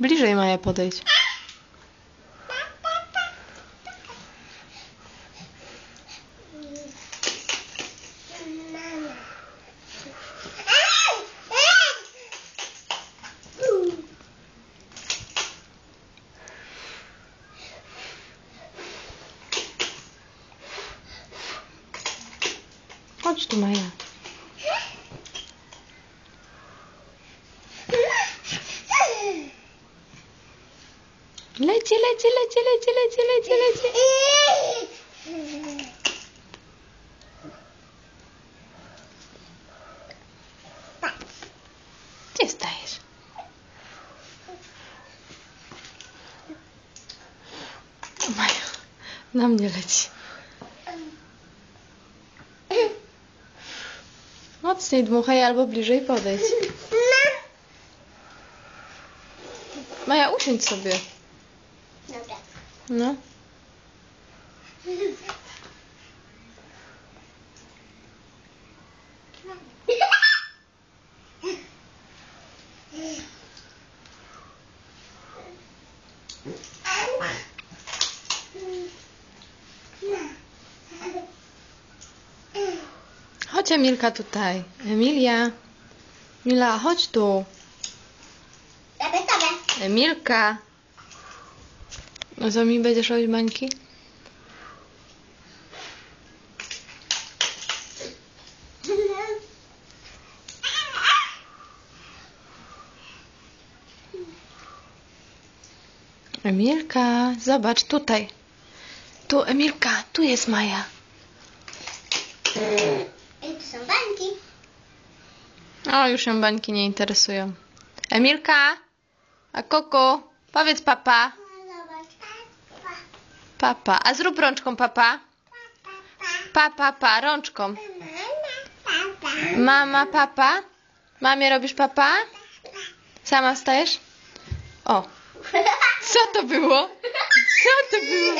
Bliżej Maja podejdź. Chodź tu Maja. Leci, leci, leci, leci, leci, leci, leci. Gdzie stajesz? Maja, na mnie leci. Mocniej dmuchaj albo bliżej podejdź. Maja, usiądź sobie. No. Chodź Emilka tutaj. Emilia. Mila, chodź tu. Emilka. No co mi będziesz robić bańki? Emilka, zobacz tutaj. Tu, Emilka, tu jest Maja. Ej, tu są bańki. O, już ją bańki nie interesują. Emilka, a Koko, powiedz papa. Papa, a zrób rączką papa. pa, pa. Pa, pa, rączką. Papa. Mama, papa. Mamie robisz papa? Sama wstajesz? O, co to było? Co to było?